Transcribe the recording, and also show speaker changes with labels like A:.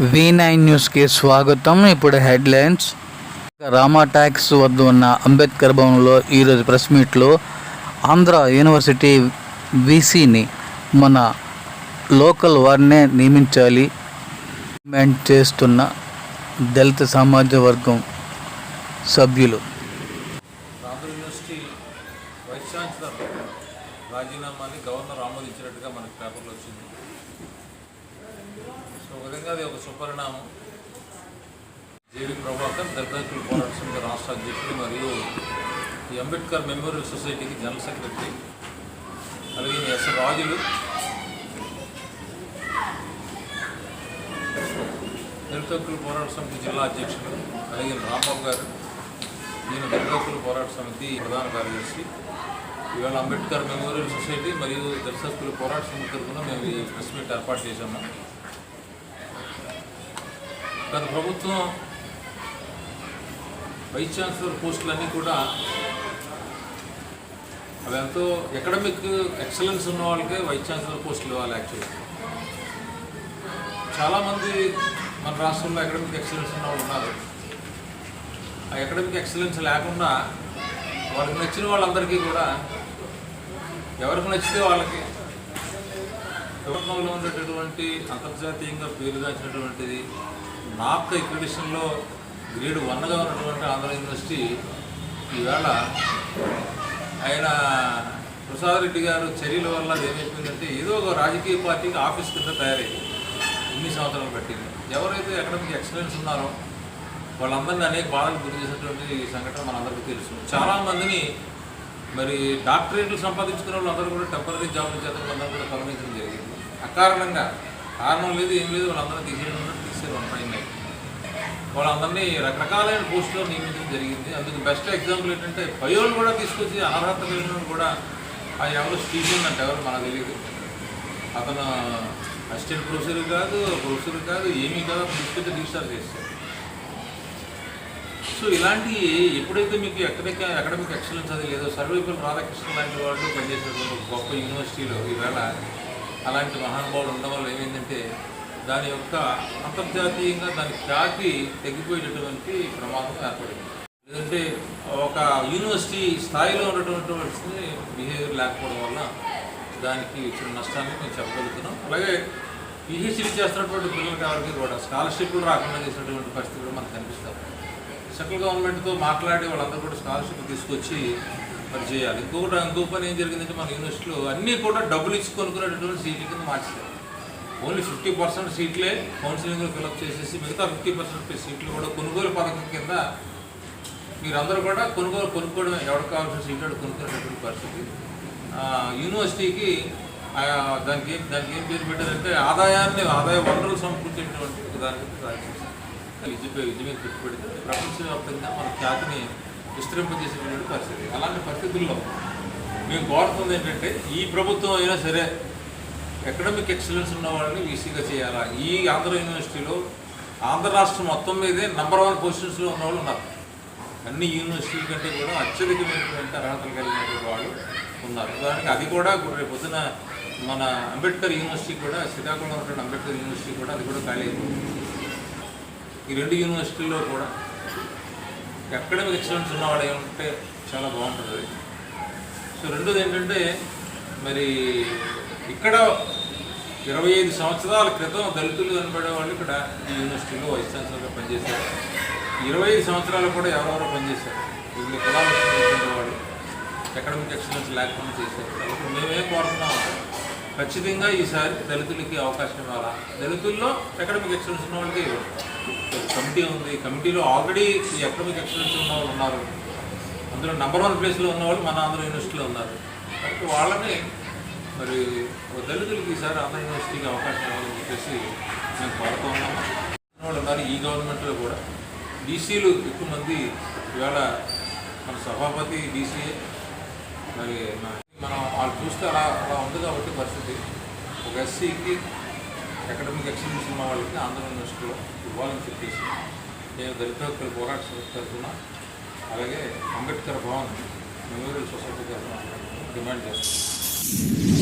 A: V nine న్యూస్కి స్వాగతం. ఇప్పుడు హెడ్లైన్స్. రామా ట్యాక్స్ వద్ద ఉన్న అంబేద్కర్ భవన్లో ఈరోజు ప్రెస్ మీట్లో. ఆంధ్ర యూనివర్సిటీ వీసీని మన లోకల్ వారినే నియమించాలి. డిమాండ్ చేస్తున్న దళిత సమాజ వర్గం సభ్యులు.
B: యూనివర్సిటీ వైస్ ఛాన్సలర్ రాజీనామాని గవర్నర్ ఆమోదించినట్టుగా మనకు పేపర్లో వచ్చింది. నిజంగా ఒక అది ఒక సుపరిణామం. జేవి ప్రభాకర్ దళితుల పోరాట సమితి రాష్ట్ర అధ్యక్షుడు మరియు ఈ అంబేద్కర్ మెమోరియల్ సొసైటీకి జనరల్ సెక్రటరీ అలాగే ఎస్ రాజులు దళిత పోరాట సమితి జిల్లా అధ్యక్షుడు అలాగే రాంబాబు గారు నేను దళిత పోరాట సమితి ప్రధాన కార్యదర్శి. ఇవాళ అంబేద్కర్ మెమోరియల్ సొసైటీ మరియు దళిత పోరాట సమితి తరఫున మేము ఈ ప్రెస్ మీట్ ఏర్పాటు చేశాము. గత ప్రభుత్వం వైస్ ఛాన్సలర్ పోస్టులన్నీ కూడా అవి ఎంతో ఎకడమిక్ ఎక్సలెన్స్ ఉన్న వాళ్ళకే వైస్ ఛాన్సలర్ పోస్టులు ఇవ్వాలి యాక్చువల్లీ చాలామంది మన రాష్ట్రంలో అకాడమిక్ ఎక్సలెన్స్ ఉన్న వాళ్ళు ఉన్నారు. ఆ అకాడమిక్ ఎక్సలెన్స్ లేకుండా వాళ్ళకి నచ్చిన వాళ్ళందరికీ కూడా ఎవరికి నచ్చితే వాళ్ళకి ప్రభుత్వంలో ఉండేటటువంటి అంతర్జాతీయంగా పేరుగాంచినటువంటిది నాక్ ఎక్రిడిషన్లో గ్రేడ్ వన్గా ఉన్నటువంటి ఆంధ్ర యూనివర్సిటీ ఈవేళ ఆయన ప్రసాద్ రెడ్డి గారు చర్యల వల్ల ఏమైపోయిందంటే ఏదో ఒక రాజకీయ పార్టీకి ఆఫీస్ కింద తయారైంది. ఇన్ని సంవత్సరాలు పెట్టింది. ఎవరైతే ఎకడమిక్ ఎక్సలెన్స్ ఉన్నారో వాళ్ళందరినీ అనేక బాధలు గురి చేసినటువంటి సంఘటన మనందరికీ తెలుసు. చాలామందిని మరి డాక్టరేట్లు సంపాదించుకున్న వాళ్ళందరూ కూడా టెంపరీ జాబ్ చేత వాళ్ళందరూ కూడా తొలగించడం జరిగింది. అకారణంగా కారణం లేదు ఏం లేదు వాళ్ళందరూ తీసేయడం తీసేది వన్ వాళ్ళందరినీ రకరకాలైన పోస్టులో నియమించడం జరిగింది. అందుకు బెస్ట్ ఎగ్జాంపుల్ ఏంటంటే బయోలు కూడా తీసుకొచ్చి అనర్హత లేని కూడా ఆ ఎవరు స్టీఫెన్ అంటే ఎవరు మనకు తెలియదు అతను అసిస్టెంట్ ప్రొఫెసర్ కాదు ప్రొఫెసర్ కాదు ఏమీ కాదు తీసుకొచ్చి డిశ్చార్జ్ చేస్తారు సో ఇలాంటి ఎప్పుడైతే మీకు ఎక్కడిక అకాడమిక్ ఎక్సలెన్స్ అది లేదో సర్వేపల్లి రాధాకృష్ణ లాంటి వాళ్ళు పనిచేసినటువంటి గొప్ప యూనివర్సిటీలో ఈవేళ అలాంటి మహానుభావులు ఉండడం వల్ల ఏమైందంటే దాని యొక్క అంతర్జాతీయంగా దాని ఖ్యాతి తగ్గిపోయేటటువంటి ప్రమాదం ఏర్పడింది. ఎందుకంటే ఒక యూనివర్సిటీ స్థాయిలో ఉన్నటువంటి బిహేవియర్ లేకపోవడం వల్ల దానికి ఇచ్చిన నష్టాన్ని మేము చెప్పగలుగుతున్నాం. అలాగే పిహెచ్డీ చేస్తున్నటువంటి పిల్లలకి ఎవరికి కూడా స్కాలర్షిప్లు రాకుండా చేసినటువంటి పరిస్థితి కూడా మనకు కనిపిస్తుంది సెంట్రల్ గవర్నమెంట్తో మాట్లాడి వాళ్ళందరూ కూడా స్కాలర్షిప్ తీసుకొచ్చి మరి చేయాలి ఇంకొకటి ఇంకో పని ఏం జరిగిందంటే మన యూనివర్సిటీలో అన్నీ కూడా డబ్బులు ఇచ్చి కొనుక్కునేటటువంటి సీట్ల కింద మార్చారు ఓన్లీ ఫిఫ్టీ పర్సెంట్ సీట్లే కౌన్సిలింగ్లో ఫిలప్ చేసేసి మిగతా ఫిఫ్టీ పర్సెంట్ సీట్లు కూడా కొనుగోలు పథకం కింద మీరందరూ కూడా కొనుగోలు కొనుక్కోవడం ఎవరికి కావాల్సిన సీట్లు వాడు కొనుక్కునేటటువంటి పరిస్థితి. యూనివర్సిటీకి దానికి ఏం దానికి ఏం పేరు పెట్టారంటే ఆదాయాన్ని ఆదాయ వనరులు సమకూర్చేటువంటి దానికి తయారు విద్యపై విద్య మీద పెట్టుబడితే ప్రపంచవ్యాప్తంగా మన ఖ్యాతిని విస్తరింపజేసేటువంటి పరిస్థితి. అలాంటి పరిస్థితుల్లో మేము కోరుతుంది ఏంటంటే ఈ ప్రభుత్వం అయినా సరే అకాడమిక్ ఎక్సలెన్స్ ఉన్న వాళ్ళని వీసీగా చేయాలా? ఈ ఆంధ్ర యూనివర్సిటీలో ఆంధ్ర రాష్ట్రం మొత్తం మీదే నంబర్ వన్ పొజిషన్స్లో ఉన్న వాళ్ళు ఉన్నారు. అన్ని యూనివర్సిటీల కంటే కూడా అత్యధికమైనటువంటి అర్హతలు కలిగినటువంటి వాళ్ళు ఉన్నారు. దానికి అది కూడా రేపు పొద్దున మన అంబేద్కర్ యూనివర్సిటీ కూడా శ్రీకాకుళంలో ఉన్నటువంటి అంబేద్కర్ యూనివర్సిటీ కూడా అది కూడా ఖాళీ ఈ రెండు యూనివర్సిటీల్లో కూడా అకాడమిక్ ఎక్సలెన్స్ ఉన్నవాడు ఏమంటే చాలా బాగుంటుంది. సో రెండోది ఏంటంటే మరి ఇక్కడ ఇరవై ఐదు సంవత్సరాల క్రితం దళితులు కనబడే వాళ్ళు ఇక్కడ ఈ యూనివర్సిటీలో వైస్ ఛాన్సలర్గా పనిచేశారు. ఇరవై ఐదు సంవత్సరాలు కూడా ఎవరెవరో పనిచేశారు. వీళ్ళు కులాలు వాళ్ళు ఎకడమిక్ ఎక్సలెన్స్ లేకుండా చేశారు. కాబట్టి మేమేం కోరుతున్నాం ఖచ్చితంగా ఈసారి దళితులకి అవకాశం ఇవ్వాలా? దళితుల్లో అకాడమిక్ ఎక్సలెన్స్ ఉన్న వాళ్ళకి కమిటీ ఉంది. కమిటీలో ఆల్రెడీ ఈ అకాడమిక్ ఎక్సలెన్స్ ఉన్న వాళ్ళు ఉన్నారు. అందులో నెంబర్ వన్ ప్లేస్లో ఉన్న వాళ్ళు మన ఆంధ్ర యూనివర్సిటీలో ఉన్నారు. కాబట్టి వాళ్ళని మరి ఒక దళితులకి ఈసారి ఆంధ్ర యూనివర్సిటీకి అవకాశం ఇవ్వాలని చెప్పేసి మేము కోరుతూ ఉన్నాము. వాళ్ళు ఉన్నారు ఈ గవర్నమెంట్లో కూడా. బీసీలు ఎక్కువ మంది ఇవాళ మన సభాపతి బీసీఏ మరి మనం వాళ్ళు చూస్తే అలా అలా ఉంది కాబట్టి పరిస్థితి. ఒక ఎస్సీకి అకాడమిక్ ఎక్సలెన్స్ ఉన్న వాళ్ళకి ఆంధ్ర యూనివర్సిటీలో ఇవ్వాలని చెప్పేసి నేను దళిత పోరాట తరఫున అలాగే అంబేద్కర్ భవన్ మెమోరియల్ సొసైటీ తరఫున డిమాండ్ చేస్తాను